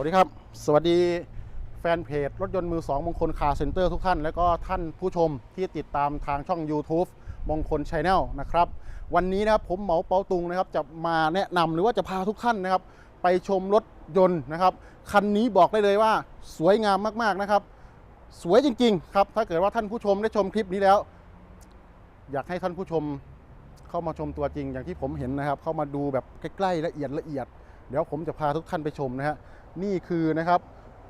วัสดีครับ สวัสดีแฟนเพจรถยนต์มือ2มงคลคาร์เซ็นเตอร์ทุกท่าน และก็ท่านผู้ชมที่ติดตามทางช่อง YouTube มงคลช n แนลนะครับ วันนี้นะครับผมเหมาเปาตุงนะครับ จะมาแนะนำหรือว่าจะพาทุกท่านนะครับ ไปชมรถยนต์นะครับ คันนี้บอกได้เลยว่าสวยงามมากๆนะครับ สวยจริง ๆ ครับ ถ้าเกิดว่าท่านผู้ชมได้ชมคลิปนี้แล้ว อยากให้ท่านผู้ชมเข้ามาชมตัวจริงอย่างที่ผมเห็นนะครับ เข้ามาดูแบบใกล้ๆละเอียดละเอียด เดี๋ยวผมจะพาทุกท่านไปชมนะฮะ นี่คือนะครับ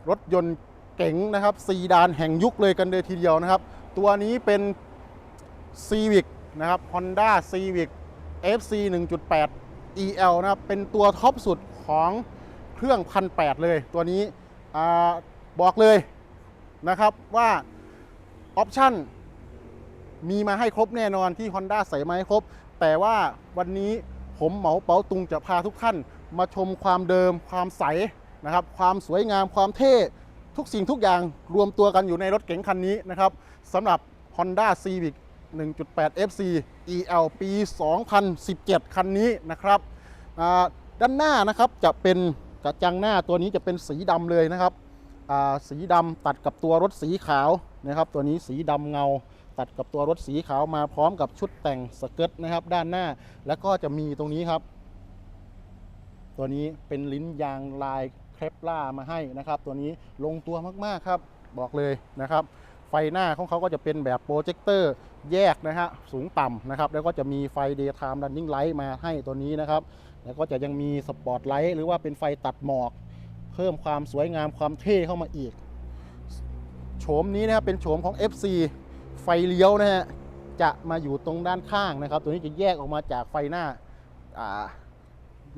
รถยนต์เก๋งนะครับซีดานแห่งยุคเลยกันเลยทีเดียวนะครับ ตัวนี้เป็น Civic นะครับ Honda Civic FC 1.8 EL นะครับ เป็นตัวท็อปสุดของเครื่องพันแเลย ตัวนี้อบอกเลยนะครับว่าออปชั่นมีมาให้ครบแน่นอนที่ Honda ใส่มาให้ครบ แต่ว่าวันนี้ผมเหมาเป๋าตุงจะพาทุกท่าน มาชมความเดิมความใส นะครับความสวยงามความเท่ทุกสิ่งทุกอย่างรวมตัวกันอยู่ในรถเก๋งคันนี้นะครับสำหรับ Honda Civic 1.8 FC EL ปี 2017 คันนี้นะครับด้านหน้านะครับจะเป็นกระจังหน้าตัวนี้จะเป็นสีดำเลยนะครับสีดำตัดกับตัวรถสีขาวนะครับ ตัวนี้สีดำเงาตัดกับตัวรถสีขาวมาพร้อมกับชุดแต่งสเกิร์ตนะครับ ด้านหน้าแล้วก็จะมีตรงนี้ครับ ตัวนี้เป็นลิ้นยางลาย เคปล่ามาให้นะครับ ตัวนี้ลงตัวมากๆครับ บอกเลยนะครับ ไฟหน้าของเขาก็จะเป็นแบบโปรเจคเตอร์แยกนะฮะสูงต่ำนะครับ แล้วก็จะมีไฟ daytime running light มาให้ตัวนี้นะครับ แล้วก็จะยังมีสปอตไลท์หรือว่าเป็นไฟตัดหมอก เพิ่มความสวยงามความเท่เข้ามาอีกโฉมนี้นะครับเป็นโฉมของ FC ไฟเลี้ยวนะฮะจะมาอยู่ตรงด้านข้างนะครับ ตัวนี้จะแยกออกมาจากไฟหน้า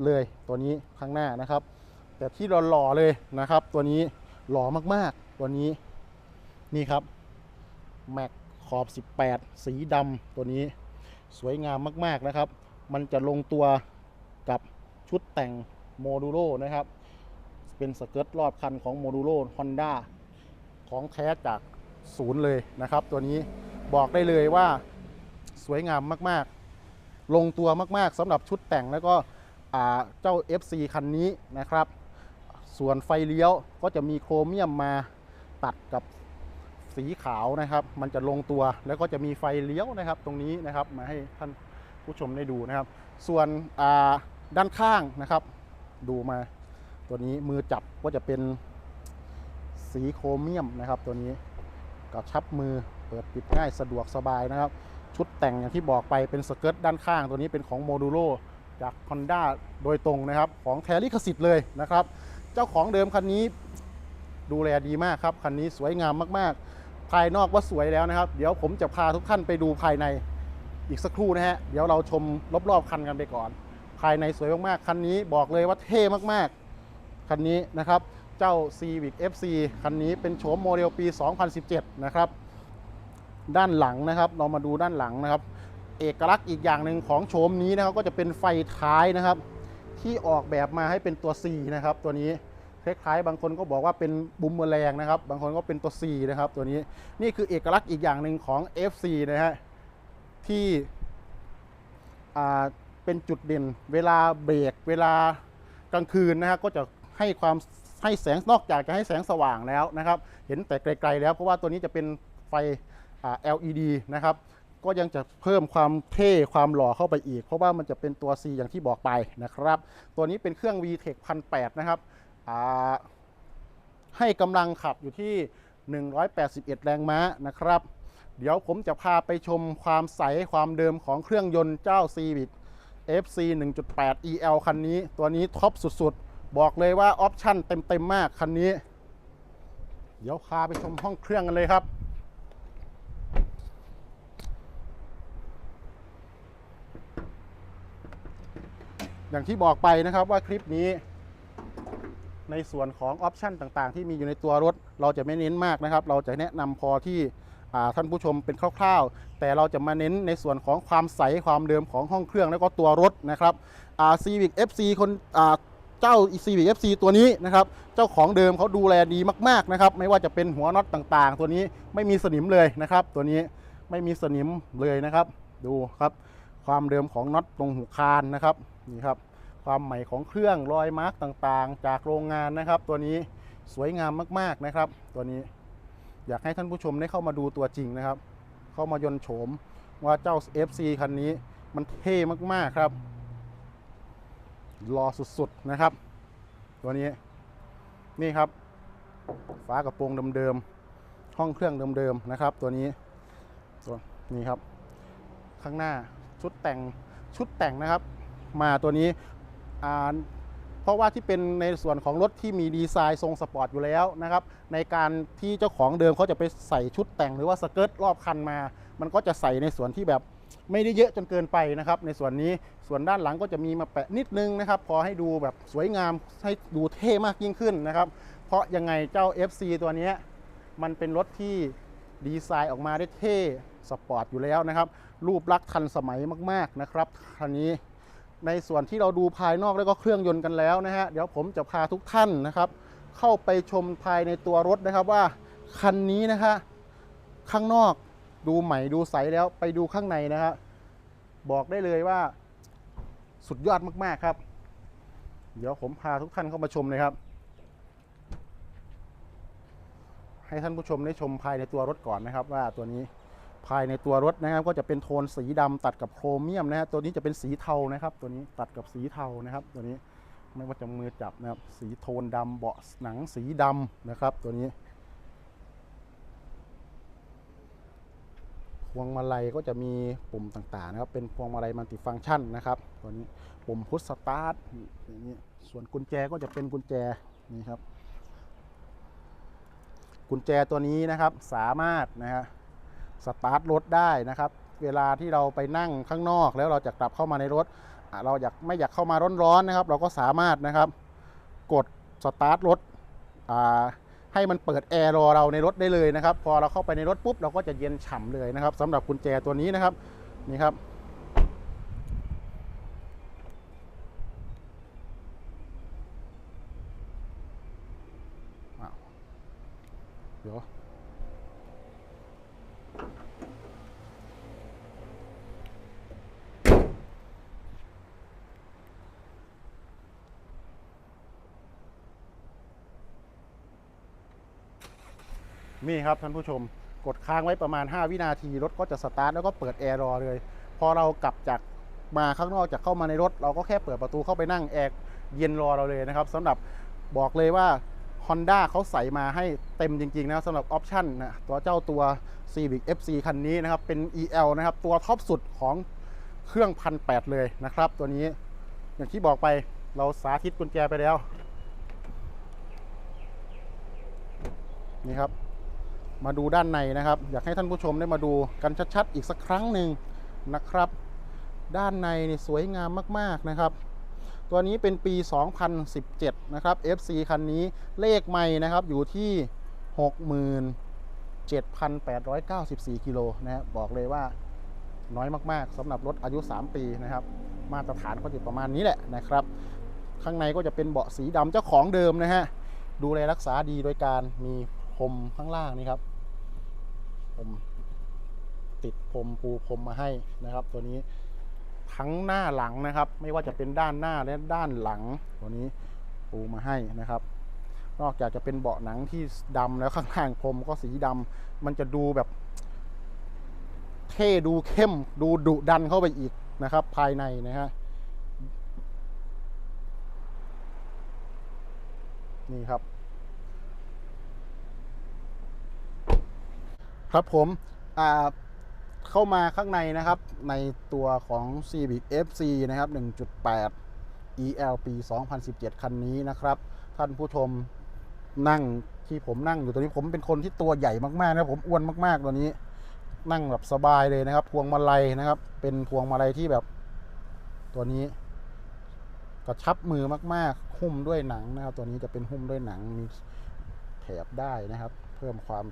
เลยตัวนี้ข้างหน้านะครับ แต่ที่หล่อๆเลยนะครับ ตัวนี้หล่อมากๆ ตัวนี้นี่ครับแม็กขอบ 18 สีดำตัวนี้สวยงามมากๆนะครับ มันจะลงตัวกับชุดแต่งโมดูโ o นะครับ เป็นสเกิร์ตรอบคันของโมดูโ o ฮอนด้าของแท้จากศูนย์เลยนะครับ ตัวนี้บอกได้เลยว่าสวยงามมากๆ ลงตัวมากๆสำหรับชุดแต่งแล้วก็เจ้า FC คันนี้นะครับ ส่วนไฟเลี้ยวก็จะมีโครเมียมมาตัดกับสีขาวนะครับ มันจะลงตัวแล้วก็จะมีไฟเลี้ยวนะครับ ตรงนี้นะครับมาให้ท่านผู้ชมได้ดูนะครับ ส่วนด้านข้างนะครับ ดูมาตัวนี้มือจับก็จะเป็นสีโครเมียมนะครับ ตัวนี้กับชับมือเปิดปิดง่ายสะดวกสบายนะครับ ชุดแต่งอย่างที่บอกไปเป็นสเกิร์ตด้านข้าง ตัวนี้เป็นของโมดูโ o จาก Honda โดยตรงนะครับ ของแทลิขสิทธิ์เลยนะครับ เจ้าของเดิมคันนี้ ดูแลดีมากครับ คันนี้สวยงามมากๆ ภายนอกว่าสวยแล้วนะครับ เดี๋ยวผมจะพาทุกท่านไปดูภายในอีกสักครู่นะฮะ เดี๋ยวเราชมรอบๆคันกันไปก่อน ภายในสวยมากๆ คันนี้บอกเลยว่าเท่มากๆ คันนี้นะครับ เจ้า Civic FC คันนี้เป็นโฉมโมเดลปี 2017 นะครับ ด้านหลังนะครับ เรามาดูด้านหลังนะครับ เอกลักษณ์อีกอย่างหนึ่งของโฉมนี้นะครับ ก็จะเป็นไฟท้ายนะครับ ที่ออกแบบมาให้เป็นตัว C นะครับ ตัวนี้คล้ายๆบางคนก็บอกว่าเป็นบุมเมอแรงนะครับ บางคนก็เป็นตัว C นะครับ ตัวนี้นี่คือเอกลักษณ์อีกอย่างหนึ่งของ FC นะฮะที่เป็นจุดเด่น เวลาเบรก เวลากลางคืนนะฮะก็จะให้ความให้แสงนอกจากจะให้แสงสว่างแล้วนะครับ เห็นแต่ไกลๆแล้วเพราะว่าตัวนี้จะเป็นไฟ LED นะครับ ก็ยังจะเพิ่มความเท่ความหล่อเข้าไปอีก เพราะว่ามันจะเป็นตัว C อย่างที่บอกไปนะครับ ตัวนี้เป็นเครื่อง VTEC 1008 นะครับให้กำลังขับอยู่ที่ 181 แรงม้านะครับ เดี๋ยวผมจะพาไปชมความใสความเดิมของเครื่องยนต์เจ้า Civic FC 1.8 EL คันนี้ ตัวนี้ท็อปสุดๆ บอกเลยว่าออปชั่นเต็มๆมากคันนี้ เดี๋ยวพาไปชมห้องเครื่องกันเลยครับ อย่างที่บอกไปนะครับว่าคลิปนี้ ในส่วนของออปชันต่างๆ ที่มีอยู่ในตัวรถ เราจะไม่เน้นมากนะครับ เราจะแนะนำพอที่ท่านผู้ชมเป็นคร่าวๆ แต่เราจะมาเน้นในส่วนของความใสความเดิมของห้องเครื่องแล้วก็ตัวรถนะครับอ่า Civic FC คนเจ้า Civic FC ตัวนี้นะครับ เจ้าของเดิมเขาดูแลดีมากๆนะครับ ไม่ว่าจะเป็นหัวน็อตต่างๆ ตัวนี้ไม่มีสนิมเลยนะครับ ตัวนี้ไม่มีสนิมเลยนะครับ ดูครับ ความเดิมของน็อตตรงหูคานนะครับ นี่ครับ ความใหม่ของเครื่องรอยมาร์กต่างๆ จากโรงงานนะครับ ตัวนี้สวยงามมากๆนะครับ ตัวนี้อยากให้ท่านผู้ชมได้เข้ามาดูตัวจริงนะครับ เข้ามายนโฉมว่าเจ้า FC คันนี้มันเท่มากๆครับรอสุดๆนะครับ ตัวนี้นี่ครับฝากระโปรงเดิมๆห้องเครื่องเดิมๆนะครับ ตัวนี้ตัวนี้ครับ ข้างหน้าชุดแต่งชุดแต่งนะครับ มาตัวนี้เพราะว่าที่เป็นในส่วนของรถที่มีดีไซน์ทรงสปอร์ตอยู่แล้วนะครับในการที่เจ้าของเดิมเขาจะไปใส่ชุดแต่งหรือว่าสเกิร์ตรอบคันมา มันก็จะใส่ในส่วนที่แบบไม่ได้เยอะจนเกินไปนะครับ ในส่วนนี้ส่วนด้านหลังก็จะมีมาแปะนิดนึงนะครับ พอให้ดูแบบสวยงามให้ดูเท่มากยิ่งขึ้นนะครับ เพราะยังไงเจ้า FC ตัวนี้มันเป็นรถที่ดีไซน์ออกมาได้เท่สปอร์ตอยู่แล้วนะครับ รูปลักษณ์ทันสมัยมาก ๆ นะครับคันนี้ ในส่วนที่เราดูภายนอกแล้วก็เครื่องยนต์กันแล้วนะฮะเดี๋ยวผมจะพาทุกท่านนะครับ เข้าไปชมภายในตัวรถนะครับว่าคันนี้นะฮะข้างนอกดูใหม่ดูใสแล้วไปดูข้างในนะฮะบอกได้เลยว่าสุดยอดมาก ๆ ครับ เดี๋ยวผมพาทุกท่านเข้ามาชมเลยครับ ให้ท่านผู้ชมได้ชมภายในตัวรถก่อนนะครับว่าตัวนี้ ภายในตัวรถนะครับ ก็จะเป็นโทนสีดำตัดกับโครเมียมนะฮะตัวนี้จะเป็นสีเทานะครับ ตัวนี้ตัดกับสีเทานะครับ ตัวนี้ไม่ว่าจะมือจับนะครับ สีโทนดำเบาะหนังสีดำนะครับ ตัวนี้พวงมาลัยก็จะมีปุ่มต่างๆนะครับ เป็นพวงมาลัยมัลติฟังก์ชันนะครับ ตัวนี้ปุ่มพุชสตาร์ทอย่างนี้ส่วนกุญแจก็จะเป็นกุญแจนี่ครับ กุญแจตัวนี้นะครับสามารถนะฮะ สตาร์ทรถได้นะครับ เวลาที่เราไปนั่งข้างนอกแล้วเราจะกลับเข้ามาในรถ เราอยากไม่อยากเข้ามาร้อนๆนะครับ เราก็สามารถนะครับ กดสตาร์ทรถให้มันเปิดแอร์รอเราในรถได้เลยนะครับ พอเราเข้าไปในรถปุ๊บเราก็จะเย็นฉ่ำเลยนะครับสำหรับกุญแจตัวนี้นะครับนี่ครับเดี๋ยว นี่ครับท่านผู้ชมกดค้างไว้ประมาณ 5 วินาทีรถก็จะสตาร์ทแล้วก็เปิดแอร์รอเลย พอเรากลับจากมาข้างนอกจากเข้ามาในรถ เราก็แค่เปิดประตูเข้าไปนั่งแอร์เย็นรอเราเลยนะครับสำหรับบอกเลยว่า Honda เขาใส่มาให้เต็มจริงๆนะสำหรับออปชั่นนะตัวเจ้าตัว Civic FC คันนี้นะครับ เป็น EL นะครับ ตัวท็อปสุดของเครื่องพันแเลยนะครับ ตัวนี้อย่างที่บอกไปเราสาธิตกุญแจไปแล้ว นี่ครับ มาดูด้านในนะครับ อยากให้ท่านผู้ชมได้มาดูกันชัดๆ อีกสักครั้งหนึ่งนะครับ ด้านในนี่สวยงามมากๆนะครับ ตัวนี้เป็นปี 2017 นะครับ FC คันนี้เลขไม่นะครับอยู่ที่ 67,894 กิโลนะครับบอกเลยว่าน้อยมากๆสำหรับรถอายุ 3 ปีนะครับ มาตรฐานก็อยู่ประมาณนี้แหละนะครับ ข้างในก็จะเป็นเบาะสีดำเจ้าของเดิมนะฮะดูแลรักษาดีโดยการมีพรมข้างล่างนี่ครับ มติดพรมปูพรมมาให้นะครับ ตัวนี้ทั้งหน้าหลังนะครับ ไม่ว่าจะเป็นด้านหน้าและด้านหลัง ตัวนี้ปูมาให้นะครับ นอกจากจะเป็นเบาะหนังที่ดำแล้วข้างล่างพรมก็สีดำมันจะดูแบบเท่ดูเข้มดูดุดันเข้าไปอีกนะครับ ภายในนะฮะนี่ครับ ครับผมเข้ามาข้างในนะครับ ในตัวของ Civic FC นะครับ 1.8 EL ปี2017 คันนี้นะครับ ท่านผู้ชมนั่งที่ผมนั่งอยู่ตัวนี้ผมเป็นคนที่ตัวใหญ่มากๆนะผมอ้วนมากๆตัวนี้ นั่งแบบสบายเลยนะครับ พวงมาลัยนะครับ เป็นพวงมาลัยที่แบบ ตัวนี้กระชับมือมากๆ หุ้มด้วยหนังนะครับ ตัวนี้จะเป็นหุ้มด้วยหนังมีแถบได้นะครับ เพิ่มความ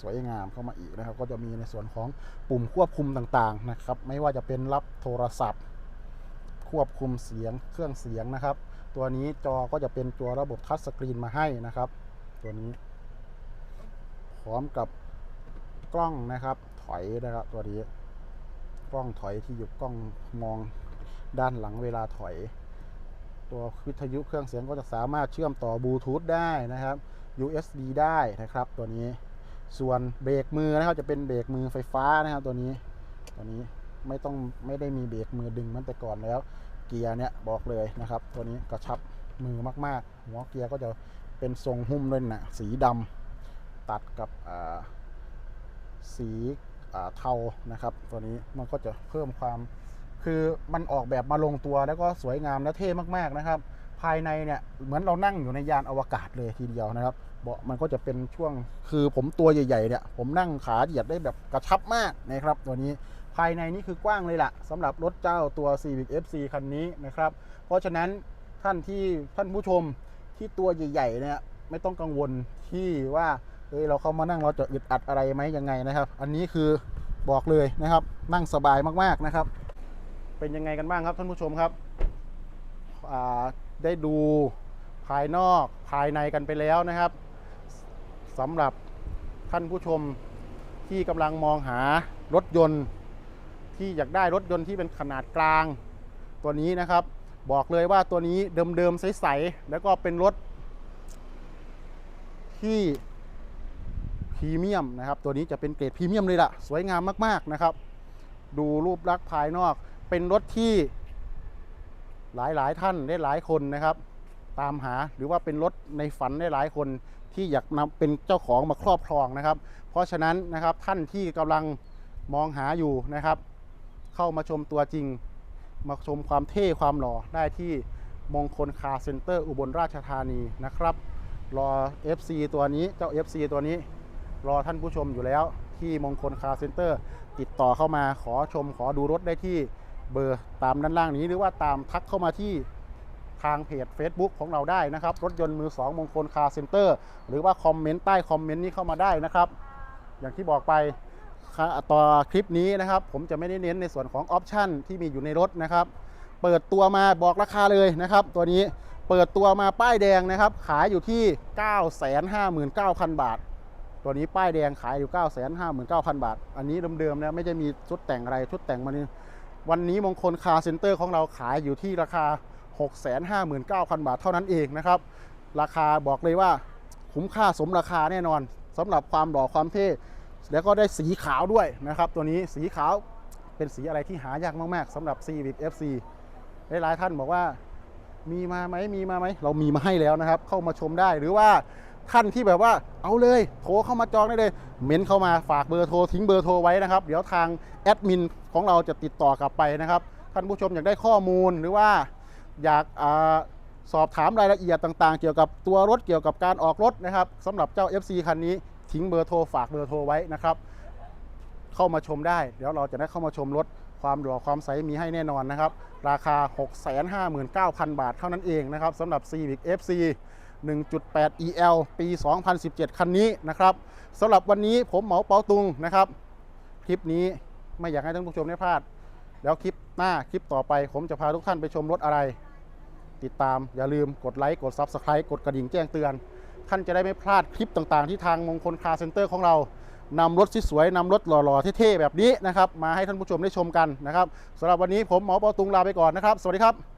สวยงามเข้ามาอีกนะครับ ก็จะมีในส่วนของปุ่มควบคุมต่างๆนะครับ ไม่ว่าจะเป็นรับโทรศัพท์ ควบคุมเสียงเครื่องเสียงนะครับ ตัวนี้จอก็จะเป็นตัวระบบทัชสกรีนมาให้นะครับ ตัวนี้ พร้อมกับกล้องนะครับ ถอยนะครับตัวนี้ กล้องถอยที่อยู่กล้องมองด้านหลังเวลาถอย ตัววิทยุเครื่องเสียงก็จะสามารถเชื่อมต่อบลูทูธได้นะครับ USB ได้นะครับตัวนี้ ส่วนเบรกมือนะครับจะเป็นเบรกมือไฟฟ้านะครับตัวนี้ตัวนี้ไม่ต้องไม่ได้มีเบรกมือดึงมันแต่ก่อนแล้ว เกียร์เนี่ยบอกเลยนะครับ ตัวนี้กระชับมือมากๆ หัวเกียร์ก็จะเป็นทรงหุ้มด้วยนะสีดำตัดกับอ่าสีอ่าเทานะครับ ตัวนี้มันก็จะเพิ่มความ คือมันออกแบบมาลงตัวแล้วก็สวยงามและเท่มากๆนะครับ ภายในเนี่ยเหมือนเรานั่งอยู่ในยานอวกาศเลยทีเดียวนะครับเบาะมันก็จะเป็นช่วงคือผมตัวใหญ่ๆเนี่ยผมนั่งขาเหยียดได้แบบกระชับมากนะครับ ตัวนี้ภายในนี่คือกว้างเลยล่ะสำหรับรถเจ้าตัว Civic FC คันนี้นะครับ เพราะฉะนั้นท่านที่ท่านผู้ชมที่ตัวใหญ่ๆเนี่ยไม่ต้องกังวลที่ว่าเอ้ยเราเข้ามานั่งเราจะอึดอัดอะไรไหมยังไงนะครับ อันนี้คือบอกเลยนะครับ นั่งสบายมากๆนะครับ เป็นยังไงกันบ้างครับท่านผู้ชมครับอ่า ได้ดูภายนอกภายในกันไปแล้วนะครับสำหรับท่านผู้ชมที่กำลังมองหารถยนต์ ที่อยากได้รถยนต์ที่เป็นขนาดกลาง ตัวนี้นะครับ บอกเลยว่าตัวนี้เดิมๆใสๆแล้วก็เป็นรถ ที่พรีเมียมนะครับ ตัวนี้จะเป็นเกรดพรีเมียมเลยล่ะ สวยงามมากๆนะครับ ดูรูปลักษณ์ภายนอกเป็นรถที่ หลายๆท่านได้หลายคนนะครับ ตามหาหรือว่าเป็นรถในฝันได้หลายคนที่อยากนำเป็นเจ้าของมาครอบครองนะครับ เพราะฉะนั้นนะครับท่านที่กำลังมองหาอยู่นะครับ เข้ามาชมตัวจริง มาชมความเท่ความหล่อได้ที่มงคลคาร์เซ็นเตอร์อุบลราชธานีนะครับรอ FC ตัวนี้เจ้า FC ตัวนี้ รอท่านผู้ชมอยู่แล้วที่มงคลคาร์เซ็นเตอร์ติดต่อเข้ามาขอชมขอดูรถได้ที่ เบอร์ตามด้านล่างนี้ หรือว่าตามทักเข้ามาที่ทางเพจ Facebook ของเราได้นะครับ รถยนต์มือ 2 มงคลคาร์เซ็นเตอร์หรือว่าคอมเมนต์ใต้คอมเมนต์นี้เข้ามาได้นะครับ อย่างที่บอกไปต่อคลิปนี้นะครับ ผมจะไม่ได้เน้นในส่วนของออปชันที่มีอยู่ในรถนะครับ เปิดตัวมาบอกราคาเลยนะครับ ตัวนี้เปิดตัวมาป้ายแดงนะครับ ขายอยู่ที่ 959,000 บาท ตัวนี้ป้ายแดงขายอยู่ 959,000 บาท อันนี้เดิมๆนะไม่ได้มีชุดแต่งอะไรชุดแต่งมานี่ วันนี้มงคลคาร์เซ็นเตอร์ของเราขายอยู่ที่ราคา 659,000 บาทเท่านั้นเองนะครับ ราคาบอกเลยว่าคุ้มค่าสมราคาแน่นอนสำหรับความหล่อความเท่แล้วก็ได้สีขาวด้วยนะครับ ตัวนี้สีขาวเป็นสีอะไรที่หายากมากๆสำหรับ Civic FC หลายๆท่านบอกว่ามีมาไหมมีมาไหมเรามีมาให้แล้วนะครับ เข้ามาชมได้หรือว่า ท่านที่แบบว่าเอาเลยโทรเข้ามาจองได้เลย เม้นเข้ามาฝากเบอร์โทรทิ้งเบอร์โทรไว้นะครับ เดี๋ยวทางแอดมินของเราจะติดต่อกลับไปนะครับ ท่านผู้ชมอยากได้ข้อมูลหรือว่าอยากอสอบถามรายละเอียดต่างๆ เกี่ยวกับตัวรถเกี่ยวกับการออกรถนะครับสำหรับเจ้า FC คันนี้ทิ้งเบอร์โทรฝากเบอร์โทรไว้นะครับ เข้ามาชมได้ เดี๋ยวเราจะได้เข้ามาชมรถความหล่อความใสมีให้แน่นอนนะครับ ราคา 659,000 บาทเท่านั้นเองนะครับสำหรับ Civic FC 1.8 EL ปี 2017 คันนี้นะครับสำหรับวันนี้ผมเหมาเปาตุงนะครับ คลิปนี้ไม่อยากให้ท่านผู้ชมได้พลาด แล้วคลิปหน้าคลิปต่อไป ผมจะพาทุกท่านไปชมรถอะไร ติดตามอย่าลืมกดไลค์กด Subscribe กดกระดิ่งแจ้งเตือน ท่านจะได้ไม่พลาดคลิปต่างๆ ที่ทางมงคลคาร์เซ็นเตอร์ของเรานำรถสวยๆนำรถหล่อๆเท่ๆแบบนี้นะครับมาให้ท่านผู้ชมได้ชมกันนะครับสำหรับวันนี้ผมหมอเปาตุงลาไปก่อนนะครับ สวัสดีครับ